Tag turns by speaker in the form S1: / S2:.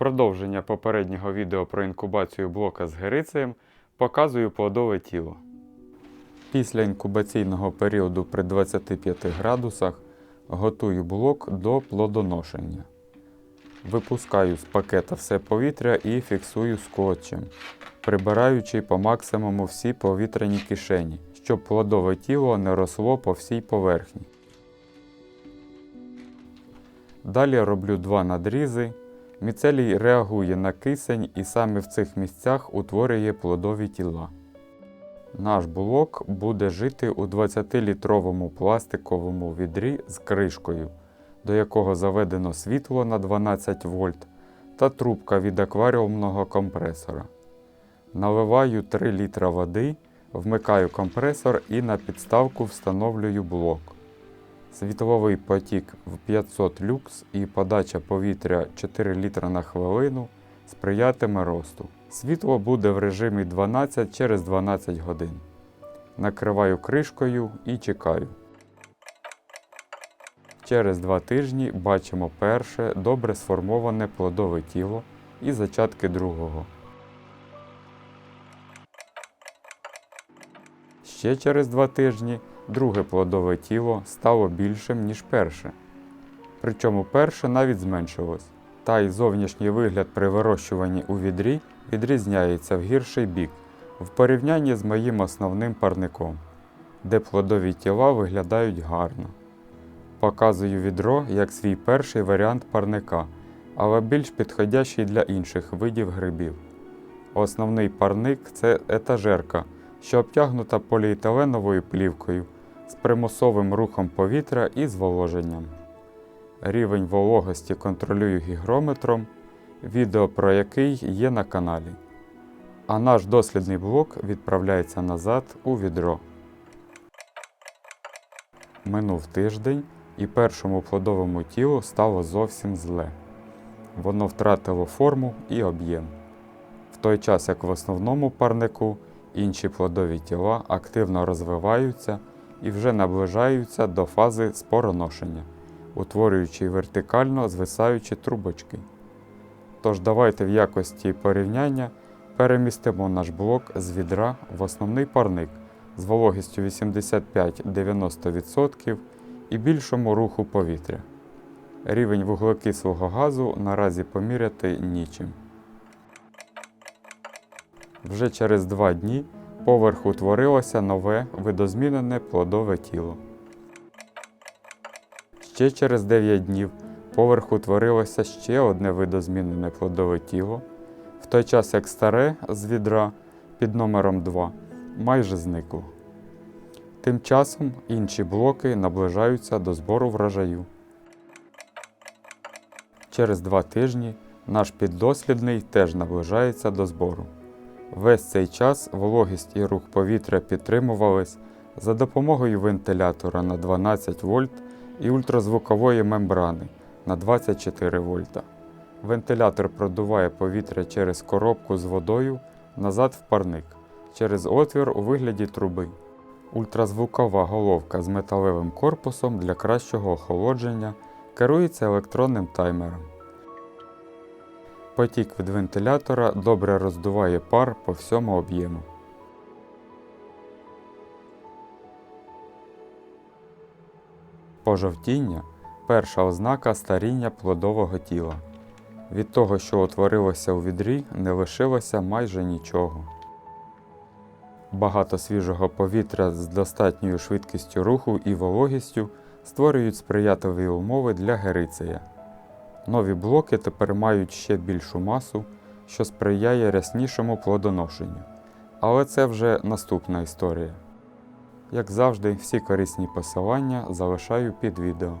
S1: продовження попереднього відео про інкубацію блока з герицеєм показую плодове тіло. Після інкубаційного періоду при 25 градусах готую блок до плодоношення. Випускаю з пакета все повітря і фіксую скотчем, прибираючи по максимуму всі повітряні кишені, щоб плодове тіло не росло по всій поверхні. Далі роблю два надрізи. Міцелій реагує на кисень і саме в цих місцях утворює плодові тіла. Наш блок буде жити у 20-літровому пластиковому відрі з кришкою, до якого заведено світло на 12 вольт та трубка від акваріумного компресора. Наливаю 3 літра води, вмикаю компресор і на підставку встановлюю блок. Світловий потік в 500 люкс і подача повітря 4 літра на хвилину сприятиме росту. Світло буде в режимі 12 через 12 годин. Накриваю кришкою і чекаю. Через два тижні бачимо перше добре сформоване плодове тіло і зачатки другого. Ще через два тижні друге плодове тіло стало більшим, ніж перше. Причому перше навіть зменшилось. Та й зовнішній вигляд при вирощуванні у відрі відрізняється в гірший бік в порівнянні з моїм основним парником, де плодові тіла виглядають гарно. Показую відро як свій перший варіант парника, але більш підходящий для інших видів грибів. Основний парник це етажерка, що обтягнута поліетиленовою плівкою з примусовим рухом повітря і зволоженням. Рівень вологості контролюю гігрометром, відео про який є на каналі. А наш дослідний блок відправляється назад у відро. Минув тиждень і першому плодовому тілу стало зовсім зле. Воно втратило форму і об'єм. В той час як в основному парнику інші плодові тіла активно розвиваються і вже наближаються до фази спороношення, утворюючи вертикально звисаючі трубочки. Тож давайте в якості порівняння перемістимо наш блок з відра в основний парник з вологістю 85-90% і більшому руху повітря. Рівень вуглекислого газу наразі поміряти нічим. Вже через два дні поверх утворилося нове видозмінене плодове тіло. Ще через 9 днів поверх утворилося ще одне видозмінене плодове тіло, в той час як старе з відра під номером 2 майже зникло. Тим часом інші блоки наближаються до збору врожаю. Через два тижні наш піддослідний теж наближається до збору. Весь цей час вологість і рух повітря підтримувались за допомогою вентилятора на 12 вольт і ультразвукової мембрани на 24 вольта. Вентилятор продуває повітря через коробку з водою назад в парник через отвір у вигляді труби. Ультразвукова головка з металевим корпусом для кращого охолодження керується електронним таймером. Потік від вентилятора добре роздуває пар по всьому об'єму. Пожовтіння перша ознака старіння плодового тіла. Від того, що утворилося у відрі, не лишилося майже нічого. Багато свіжого повітря з достатньою швидкістю руху і вологістю створюють сприятливі умови для герицея. Нові блоки тепер мають ще більшу масу, що сприяє ряснішому плодоношенню. Але це вже наступна історія. Як завжди, всі корисні посилання залишаю під відео.